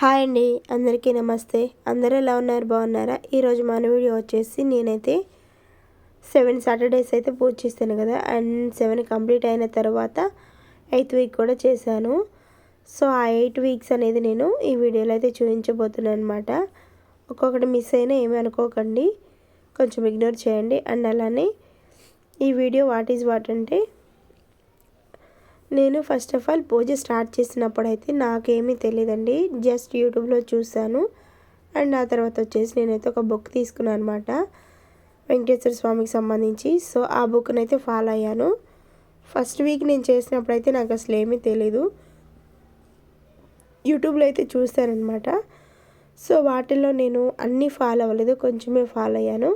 Hi అండి అందరికీ నమస్తే. అందరూ ఎలా ఉన్నారు? బాగున్నారా? ఈరోజు మన వీడియో వచ్చేసి నేనైతే సెవెన్ సాటర్డేస్ అయితే పూజ చేస్తాను కదా అండ్ సెవెన్ కంప్లీట్ అయిన తర్వాత ఎయిత్ వీక్ కూడా చేశాను. సో ఆ ఎయిట్ వీక్స్ అనేది నేను ఈ వీడియోలో అయితే చూపించబోతున్నాను అనమాట ఒక్కొక్కటి మిస్ అయినా ఏమీ అనుకోకండి కొంచెం ఇగ్నోర్ చేయండి. అండ్ అలానే ఈ వీడియో వాట్ ఈజ్ వాట్ అంటే నేను first of all puja start చేసినప్పుడు అయితే నాకేమీ తెలియదండి. జస్ట్ యూట్యూబ్లో చూశాను. అండ్ ఆ తర్వాత వచ్చేసి నేనైతే ఒక బుక్ తీసుకున్నాను అనమాట వెంకటేశ్వర స్వామికి సంబంధించి. సో ఆ బుక్ని అయితే ఫాలో అయ్యాను. ఫస్ట్ వీక్ నేను చేసినప్పుడు అయితే నాకు అసలు ఏమీ తెలీదు. యూట్యూబ్లో అయితే చూశానమాట సో వాటిల్లో నేను అన్నీ ఫాలో అవ్వలేదు. కొంచెమే ఫాలో అయ్యాను.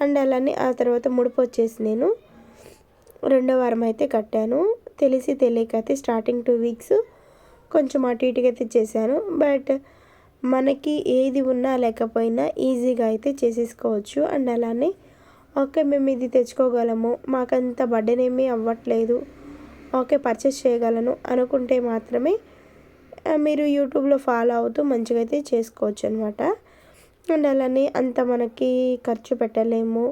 అండ్ అలానే ఆ తర్వాత ముడుపు వచ్చేసి నేను రెండో వారం అయితే కట్టాను. తెలిసి తెలియక అయితే స్టార్టింగ్ టూ వీక్స్ కొంచెం అటు ఇటుగా అయితే చేశాను బట్ మనకి ఏది ఉన్నా లేకపోయినా ఈజీగా అయితే చేసేసుకోవచ్చు. అండ్ అలానే ఓకే మేము ఇది తెచ్చుకోగలము. మాకంత బర్డెన్ ఏమీ అవ్వట్లేదు. ఓకే పర్చేస్ చేయగలను అనుకుంటే మాత్రమే మీరు యూట్యూబ్లో ఫాలో అవుతూ మంచిగా అయితే చేసుకోవచ్చు అనమాట అండ్ అలానే అంత మనకి ఖర్చు పెట్టలేము.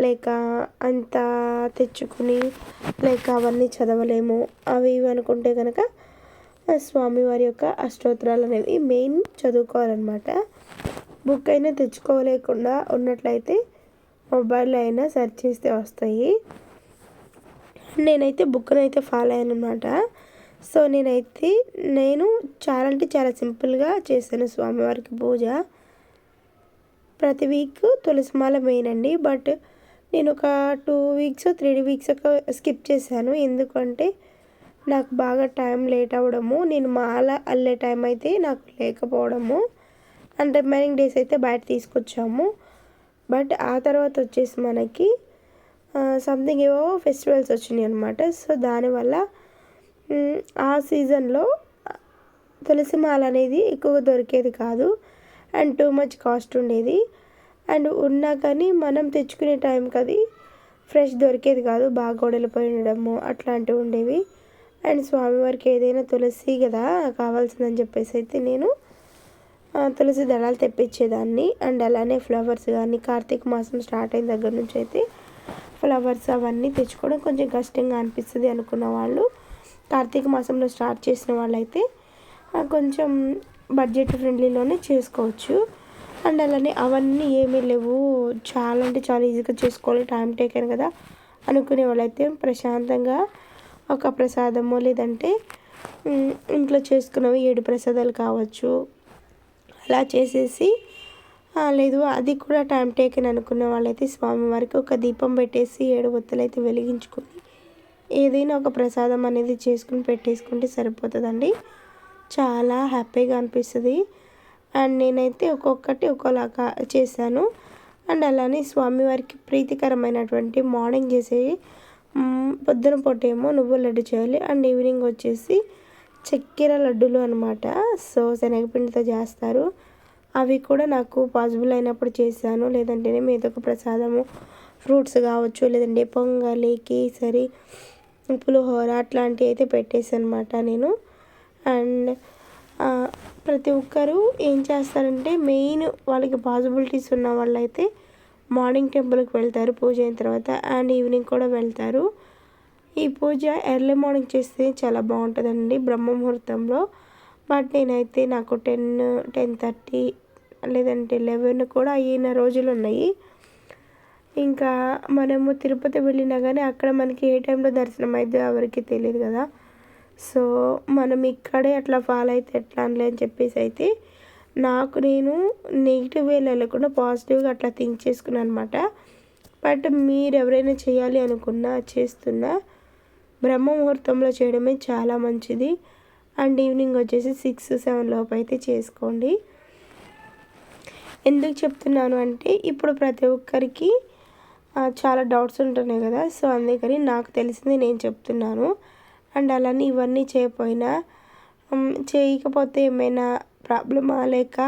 లేక అంత తెచ్చుకుని లేక అవన్నీ చదవలేము. అవి ఇవి అనుకుంటే కనుక స్వామివారి యొక్క అష్టోత్తరాలు అనేవి మెయిన్ చదువుకోవాలన్నమాట. బుక్ అయినా తెచ్చుకోలేకుండా ఉన్నట్లయితే మొబైల్లో అయినా సెర్చ్ చేస్తే వస్తాయి. నేనైతే బుక్ని అయితే ఫాలో అయ్యాను అనమాట సో నేనైతే నేను చాలా అంటే చాలా సింపుల్గా చేశాను స్వామివారికి పూజ. ప్రతి వీక్ తులసిమాల మెయిన్ అండి. బట్ నేను ఒక two weeks three weeks skip చేశాను. ఎందుకంటే నాకు బాగా టైం లేట్ అవ్వడము నేను మాల అల్లే టైం అయితే నాకు లేకపోవడము అండ్ రిమైనింగ్ డేస్ అయితే బయట తీసుకొచ్చాము. బట్ ఆ తర్వాత వచ్చేసి మనకి సంథింగ్ ఏవో ఫెస్టివల్స్ వచ్చినాయి అనమాట సో దానివల్ల ఆ సీజన్లో తులసి మాల అనేది ఎక్కువగా దొరికేది కాదు. అండ్ టూ మచ్ కాస్ట్ ఉండేది. అండ్ ఉన్నా కానీ మనం తెచ్చుకునే టైంకి అది ఫ్రెష్ దొరికేది కాదు. బాగా గొడవలిపోయి ఉండడము అట్లాంటివి ఉండేవి. అండ్ స్వామివారికి ఏదైనా తులసి కదా కావాల్సిందని చెప్పేసి అయితే నేను తులసి దళాలు తెప్పించేదాన్ని. అండ్ అలానే ఫ్లవర్స్ కానీ కార్తీక మాసం స్టార్ట్ అయిన దగ్గర నుంచి అయితే ఫ్లవర్స్ అవన్నీ తెచ్చుకోవడం కొంచెం కష్టంగా అనిపిస్తుంది అనుకున్న వాళ్ళు. కార్తీక మాసంలో స్టార్ట్ చేసిన వాళ్ళైతే కొంచెం బడ్జెట్ ఫ్రెండ్లీలోనే చేసుకోవచ్చు. అండ్ అలానే అవన్నీ ఏమీ లేవు. చాలా అంటే చాలా ఈజీగా చేసుకోవాలి. టైం టేకన్ కదా. అనుకునే వాళ్ళైతే ప్రశాంతంగా ఒక ప్రసాదము లేదంటే ఇంట్లో చేసుకున్నవి ఏడు ప్రసాదాలు కావచ్చు. అలా చేసేసి లేదు అది కూడా టైం టేకన్ అనుకున్న వాళ్ళైతే స్వామివారికి ఒక దీపం పెట్టేసి ఏడు ఒత్తులు అయితే వెలిగించుకొని ఏదైనా ఒక ప్రసాదం అనేది చేసుకుని పెట్టేసుకుంటే సరిపోతుందండి. చాలా హ్యాపీగా అనిపిస్తుంది. అండ్ నేనైతే ఒక్కొక్కటి ఒక్కోలాగా చేశాను. అండ్ అలానే స్వామివారికి ప్రీతికరమైనటువంటి మార్నింగ్ చేసే పొద్దున పూటేమో నువ్వు లడ్డు చేయాలి. అండ్ ఈవినింగ్ వచ్చేసి చక్కెర లడ్డులు అనమాట సో శనగపిండితో చేస్తారు. అవి కూడా నాకు పాసిబుల్ అయినప్పుడు చేశాను. లేదంటే ఏదో ఒక ప్రసాదము ఫ్రూట్స్ కావచ్చు లేదంటే పొంగలి కేసరి పులిహోర అట్లాంటివి అయితే పెట్టేసి అనమాట నేను. అండ్ ప్రతి ఒక్కరూ ఏం చేస్తారంటే మెయిన్ వాళ్ళకి పాసిబిలిటీస్ ఉన్న వాళ్ళైతే మార్నింగ్ టెంపుల్కి వెళ్తారు. పూజ అయిన తర్వాత అండ్ ఈవినింగ్ కూడా వెళ్తారు. ఈ పూజ ఎర్లీ మార్నింగ్ చేస్తే చాలా బాగుంటుందండి బ్రహ్మ ముహూర్తంలో బట్ నేనైతే నాకు టెన్ టెన్ థర్టీ లేదంటే లెవెన్ కూడా అయిన రోజులు ఉన్నాయి. ఇంకా మనము తిరుపతి వెళ్ళినా కానీ అక్కడ మనకి ఏ టైంలో దర్శనం అయితే ఎవరికి తెలియదు కదా. సో మనం ఇక్కడే అట్లా ఫాలో అయితే ఎట్లా అనలే అని చెప్పేసి అయితే నాకు నేను నెగిటివ్ వేలు వెళ్ళకుండా పాజిటివ్గా అట్లా థింక్ చేసుకున్నాను అనమాట. బట్ మీరు ఎవరైనా చేయాలి అనుకున్నా చేస్తున్నా బ్రహ్మ ముహూర్తంలో చేయడమే చాలా మంచిది. అండ్ ఈవినింగ్ వచ్చేసి సిక్స్ సెవెన్ లోపు అయితే చేసుకోండి. ఎందుకు చెప్తున్నాను అంటే ఇప్పుడు ప్రతి ఒక్కరికి చాలా డౌట్స్ ఉంటున్నాయి కదా. సో అందుకని నాకు తెలిసింది నేను చెప్తున్నాను. అండ్ అలానే ఇవన్నీ చేయకపోయినా చేయకపోతే ఏమైనా ప్రాబ్లమా? లేక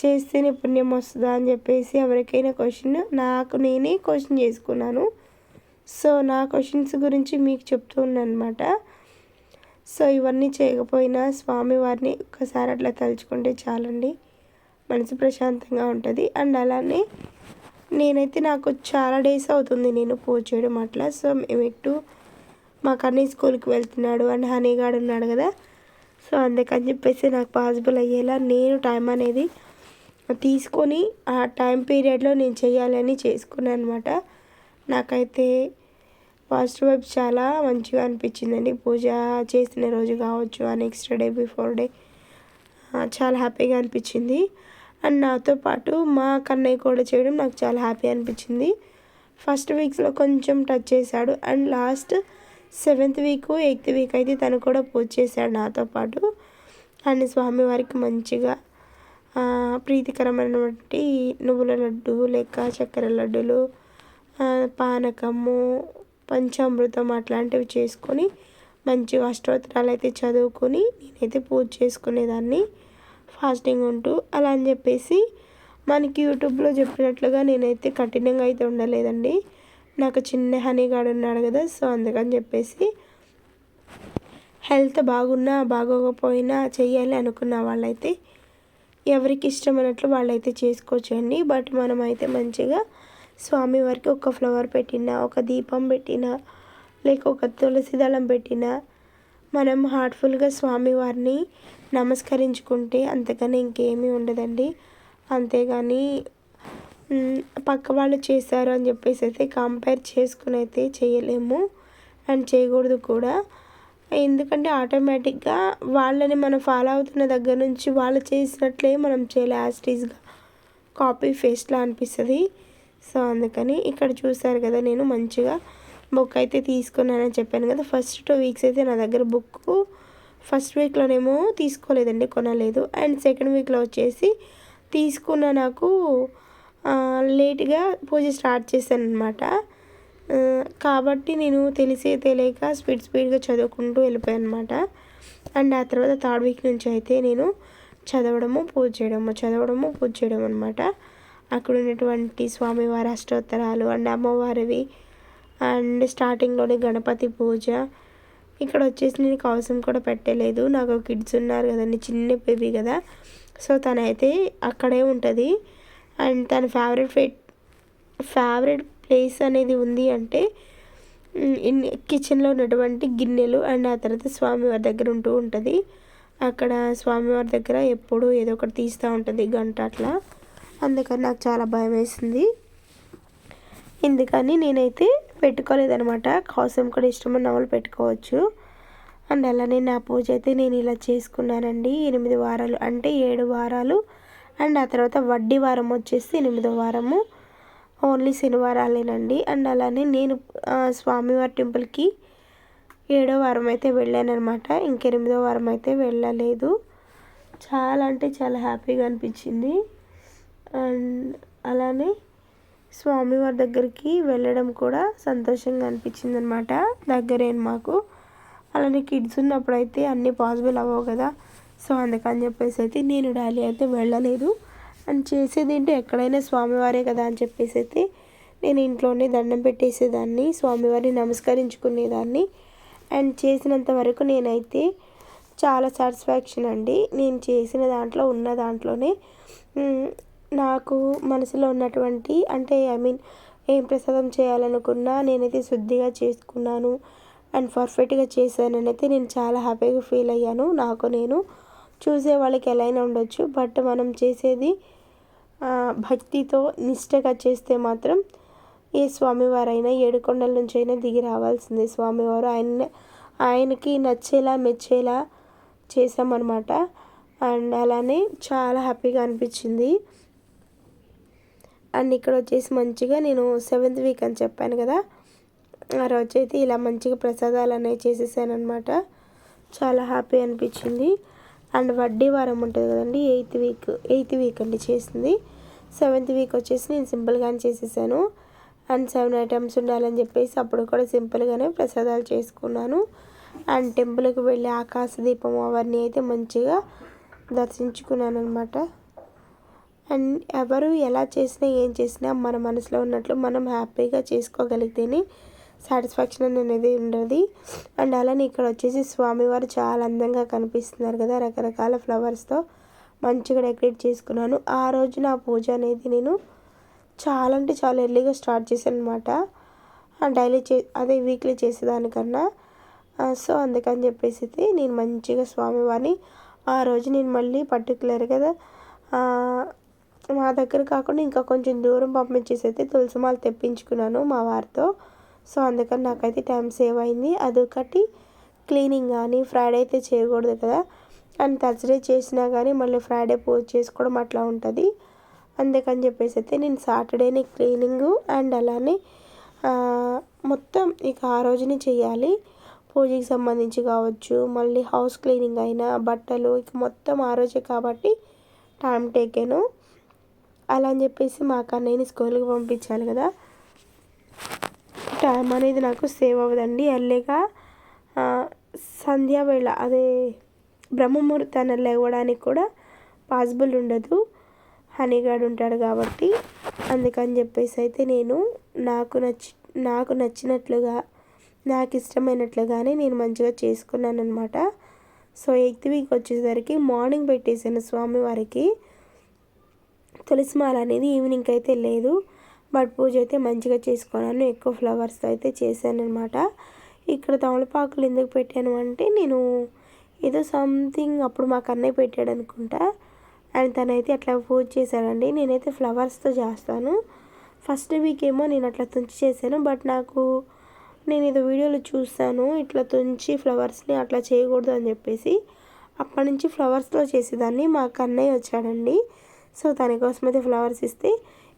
చేస్తేనే పుణ్యం వస్తుందా అని చెప్పేసి ఎవరికైనా క్వశ్చన్ నాకు నేనే క్వశ్చన్ చేసుకున్నాను. సో నా క్వశ్చన్స్ గురించి మీకు చెప్తూ ఉన్నానమాట అనమాట సో ఇవన్నీ చేయకపోయినా స్వామివారిని ఒక్కసారి అట్లా తలుచుకుంటే చాలండి. మనసు ప్రశాంతంగా ఉంటుంది. అండ్ అలానే నేనైతే నాకు చాలా డేస్ అవుతుంది నేను పూజ చేయడం అట్లా. సో మేము ఎటు మా కన్నీ స్కూల్కి వెళ్తున్నాడు అండ్ హనీగాడు ఉన్నాడు కదా. సో అందుకని చెప్పేసి నాకు పాసిబుల్ అయ్యేలా నేను టైం అనేది తీసుకొని ఆ టైం పీరియడ్లో నేను చేయాలని చేసుకున్నాను అనమాట నాకైతే పాజిటివ్ వైబ్ చాలా మంచిగా అనిపించిందండి. పూజ చేసిన రోజు కావచ్చు ఆ నెక్స్ట్ డే బిఫోర్ డే చాలా హ్యాపీగా అనిపించింది. అండ్ నాతో పాటు మా కన్నయ్య కూడా చేయడం నాకు చాలా హ్యాపీ అనిపించింది. ఫస్ట్ వీక్స్లో కొంచెం టచ్ చేశాడు. And last seventh week eighth week అయితే తను కూడా పూజ చేశాడు నాతో పాటు. అండ్ స్వామివారికి మంచిగా ప్రీతికరమైనటువంటి నువ్వుల లడ్డు లేక చక్కెర లడ్డులు పానకము పంచామృతం అట్లాంటివి చేసుకొని మంచిగా అష్టోత్తరాలు అయితే చదువుకొని నేనైతే పూజ చేసుకునేదాన్ని. ఫాస్టింగ్ ఉంటూ అలా అని చెప్పేసి మనకి యూట్యూబ్లో చెప్పినట్లుగా నేనైతే కఠినంగా అయితే ఉండలేదండి. నాకు చిన్న హనీగాడు ఉన్నాడు కదా సో అందుకని చెప్పేసి హెల్త్ బాగున్నా బాగోకపోయినా చేయాలి అనుకున్న వాళ్ళైతే ఎవరికి ఇష్టమైనట్లు వాళ్ళైతే చేసుకోవచ్చండి. బట్ మనమైతే మంచిగా స్వామి వారికి ఒక ఫ్లవర్ పెట్టిన ఒక దీపం పెట్టిన లేక ఒక తులసి దళం పెట్టిన మనం హార్ట్ఫుల్గా స్వామివారిని నమస్కరించుకుంటే అంతకన్నా ఇంకేమీ ఉండదండి. అంతేగాని పక్క వాళ్ళు చేశారు అని చెప్పేసి అయితే కంపేర్ చేసుకుని అయితే చేయలేము అండ్ చేయకూడదు కూడా. ఎందుకంటే ఆటోమేటిక్గా వాళ్ళని మనం ఫాలో అవుతున్న దగ్గర నుంచి వాళ్ళు చేసినట్లే మనం చేయాలి యాస్టీస్గా కాపీ ఫేస్ట్లా అనిపిస్తుంది. సో అందుకని ఇక్కడ చూసారు కదా నేను మంచిగా బుక్ అయితే తీసుకున్నానని చెప్పాను కదా. ఫస్ట్ టూ వీక్స్ అయితే నా దగ్గర బుక్ ఫస్ట్ వీక్లోనేమో తీసుకోలేదండి కొనలేదు. అండ్ సెకండ్ వీక్లో వచ్చేసి తీసుకున్న నాకు లేట్గా పూజ స్టార్ట్ చేశాను అనమాట కాబట్టి నేను తెలిసే తెలియక స్పీడ్ స్పీడ్గా చదువుకుంటూ వెళ్ళిపోయాను అనమాట అండ్ ఆ తర్వాత థర్డ్ వీక్ నుంచి అయితే నేను చదవడము పూజ చేయడము చదవడము పూజ చేయడం అనమాట అక్కడ ఉన్నటువంటి స్వామివారి అష్టోత్తరాలు అండ్ అమ్మవారివి అండ్ స్టార్టింగ్లోనే గణపతి పూజ. ఇక్కడ వచ్చేసి నేను కవసం కూడా పెట్టలేదు. నాకు కిడ్స్ ఉన్నారు కదండి చిన్న బేబీ కదా. సో తనైతే అక్కడే ఉంటుంది. అండ్ తన ఫేవరెట్ ఫే ఫేవరెట్ ప్లేస్ అనేది ఉంది అంటే ఇన్ కిచెన్లో ఉన్నటువంటి గిన్నెలు అండ్ ఆ తర్వాత స్వామివారి దగ్గర ఉంటూ ఉంటుంది. అక్కడ స్వామివారి దగ్గర ఎప్పుడూ ఏదో ఒకటి తీస్తూ ఉంటుంది గంట అట్లా. అందుకని నాకు చాలా భయం వేసింది. ఎందుకని నేనైతే పెట్టుకోలేదనమాట. కోసం కూడా ఇష్టమైన నవలు పెట్టుకోవచ్చు. అండ్ అలానే నా పూజ అయితే నేను ఇలా చేసుకున్నానండి. ఎనిమిది వారాలు అంటే ఏడు వారాలు అండ్ ఆ తర్వాత వడ్డీ వారం వచ్చేసి ఎనిమిదో వారము. ఓన్లీ శనివారాలేనండి. అండ్ అలానే నేను స్వామివారి టెంపుల్కి ఏడో వారం అయితే వెళ్ళాను అనమాట ఇంకెనిమిదో వారం అయితే వెళ్ళలేదు. చాలా అంటే చాలా హ్యాపీగా అనిపించింది. అండ్ అలానే స్వామివారి దగ్గరికి వెళ్ళడం కూడా సంతోషంగా అనిపించింది అనమాట దగ్గరేను మాకు. అలానే కిడ్స్ ఉన్నప్పుడు అయితే అన్నీ పాసిబుల్ అవ్వవు కదా. సో అందుకని చెప్పేసి అయితే నేను డాలీ అయితే వెళ్ళలేదు. అండ్ చేసేది ఏంటి? ఎక్కడైనా స్వామివారే కదా అని చెప్పేసి అయితే నేను ఇంట్లోనే దండం పెట్టేసేదాన్ని స్వామివారిని నమస్కరించుకునేదాన్ని. అండ్ చేసినంత వరకు నేనైతే చాలా సాటిస్ఫాక్షన్ అండి. నేను చేసిన దాంట్లో ఉన్న దాంట్లోనే నాకు మనసులో ఉన్నటువంటి అంటే ఐ మీన్ ఏం ప్రసాదం చేయాలనుకున్నా నేనైతే శుద్ధిగా చేసుకున్నాను. అండ్ పర్ఫెక్ట్గా చేశానని అయితే నేను చాలా హ్యాపీగా ఫీల్ అయ్యాను. నాకు నేను చూసే వాళ్ళకి ఎలా అయినా ఉండొచ్చు. బట్ మనం చేసేది భక్తితో నిష్టగా చేస్తే మాత్రం ఏ స్వామివారైనా ఏడుకొండల నుంచి అయినా దిగి రావాల్సిందే. స్వామివారు ఆయన ఆయనకి నచ్చేలా మెచ్చేలా చేసామన్నమాట అండ్ అలానే చాలా హ్యాపీగా అనిపించింది. అండ్ ఇక్కడ వచ్చేసి మంచిగా నేను సెవెంత్ వీక్ అని చెప్పాను కదా. ఆ రోజు అయితే ఇలా మంచిగా ప్రసాదాలు అనేవి చేసేసాను అనమాట చాలా హ్యాపీ అనిపించింది. అండ్ వడ్డీ వారం ఉంటుంది కదండి ఎయిత్ వీక్ ఎయిత్ వీక్ అండి చేసింది. సెవెంత్ వీక్ వచ్చేసి నేను సింపుల్గానే చేసేసాను. అండ్ సెవెన్ ఐటమ్స్ ఉండాలని చెప్పేసి అప్పుడు కూడా సింపుల్గానే ప్రసాదాలు చేసుకున్నాను. అండ్ టెంపుల్కి వెళ్ళి ఆకాశ దీపం అవన్నీ అయితే మంచిగా దర్శించుకున్నాను అనమాట అండ్ ఎవరు ఎలా చేసినా ఏం చేసినా మన మనసులో ఉన్నట్లు మనం హ్యాపీగా చేసుకోగలిగితేనే సాటిస్ఫాక్షన్ అనేది ఉండదు. అండ్ అలానే ఇక్కడ వచ్చేసి స్వామివారు చాలా అందంగా కనిపిస్తున్నారు కదా రకరకాల ఫ్లవర్స్తో మంచిగా డెకరేట్ చేసుకున్నాను. ఆ రోజు నా పూజ అనేది నేను చాలా అంటే చాలా ఎర్లీగా స్టార్ట్ చేశాను అనమాట డైలీ చే అదే వీక్లీ చేసేదానికన్నా. సో అందుకని చెప్పేసి నేను మంచిగా స్వామివారిని ఆ రోజు నేను మళ్ళీ పర్టికులర్గా మా దగ్గర కాకుండా ఇంకా కొంచెం దూరం పంపించేసి అయితే తులసిమాల తెప్పించుకున్నాను మా వారితో. సో అందుకని నాకైతే టైం సేవ్ అయింది. అదొకటి క్లీనింగ్ కానీ ఫ్రైడే అయితే చేయకూడదు కదా. అండ్ థర్స్డే చేసినా కానీ మళ్ళీ ఫ్రైడే పూజ చేసుకోవడం అట్లా ఉంటుంది. అందుకని చెప్పేసి అయితే నేను సాటర్డేని క్లీనింగ్ అండ్ అలానే మొత్తం ఇక ఆ రోజుని చేయాలి. పూజకి సంబంధించి కావచ్చు మళ్ళీ హౌస్ క్లీనింగ్ అయినా బట్టలు ఇక మొత్తం ఆ రోజే కాబట్టి టైం టేకెను. అలా అని చెప్పేసి మా నేను స్కూల్కి పంపించాలి కదా. టైం అనేది నాకు సేవ్ అవ్వదండి. ఎర్లీగా సంధ్యావేళ అదే బ్రహ్మముహూర్తాన్ని లేవడానికి కూడా పాసిబుల్ ఉండదు. హనీగాడు ఉంటాడు కాబట్టి అందుకని చెప్పేసి అయితే నేను నాకు నచ్చి నాకు నచ్చినట్లుగా నాకు ఇష్టమైనట్లుగానే నేను మంచిగా చేసుకున్నాను అనమాట సో ఎయిత్ వీక్ వచ్చేసరికి మార్నింగ్ పెట్టేసాను స్వామివారికి. తులసిమాల అనేది ఈవినింగ్ అయితే లేదు. బట్ పూజ అయితే మంచిగా చేసుకున్నాను. ఎక్కువ ఫ్లవర్స్తో అయితే చేశాను అనమాట ఇక్కడ తమలపాకులు ఎందుకు పెట్టాను అంటే నేను ఏదో సంథింగ్ అప్పుడు మా కన్నయ్య పెట్టాడు అనుకుంటా. అండ్ తనైతే అట్లా పూజ చేశాడండి. నేనైతే ఫ్లవర్స్తో చేస్తాను. ఫస్ట్ వీక్ ఏమో నేను అట్లా తుంచి చేశాను. బట్ నాకు నేను ఏదో వీడియోలో చూస్తాను ఇట్లా తుంచి ఫ్లవర్స్ని అట్లా చేయకూడదు అని చెప్పేసి అప్పటి నుంచి ఫ్లవర్స్తో చేసేదాన్ని. మా కన్నయ్య వచ్చాడండి. సో దానికోసం అయితే ఫ్లవర్స్ ఇస్తే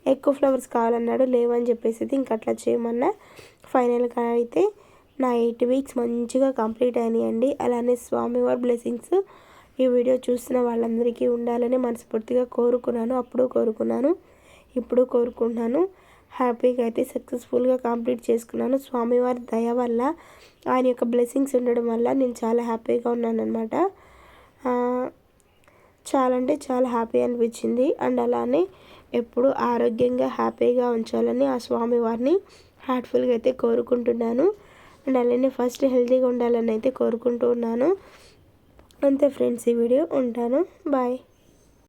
ఎక్కువ ఫ్లవర్స్ కావాలన్నాడు లేవని చెప్పేసి ఇంక అట్లా చేయమన్నా. ఫైనల్గా అయితే నా ఎయిట్ వీక్స్ మంచిగా కంప్లీట్ అయినాయండి. అలానే స్వామివారి బ్లెస్సింగ్స్ ఈ వీడియో చూసిన వాళ్ళందరికీ ఉండాలని మనస్ఫూర్తిగా కోరుకున్నాను. అప్పుడు కోరుకున్నాను ఇప్పుడు కోరుకుంటున్నాను. హ్యాపీగా అయితే సక్సెస్ఫుల్గా కంప్లీట్ చేసుకున్నాను. స్వామివారి దయ వల్ల ఆయన యొక్క బ్లెస్సింగ్స్ ఉండడం వల్ల నేను చాలా హ్యాపీగా ఉన్నాను అనమాట చాలా అంటే చాలా హ్యాపీ అనిపించింది. అండ్ అలానే ఎప్పుడు ఆరోగ్యంగా హ్యాపీగా ఉంచాలని ఆ స్వామివారిని హార్ట్ఫుల్గా అయితే కోరుకుంటున్నాను. అండ్ అలానే ఫస్ట్ హెల్తీగా ఉండాలని అయితే కోరుకుంటూ ఉన్నాను. అంతే ఫ్రెండ్స్ ఈ వీడియో ఉంటాను. బాయ్.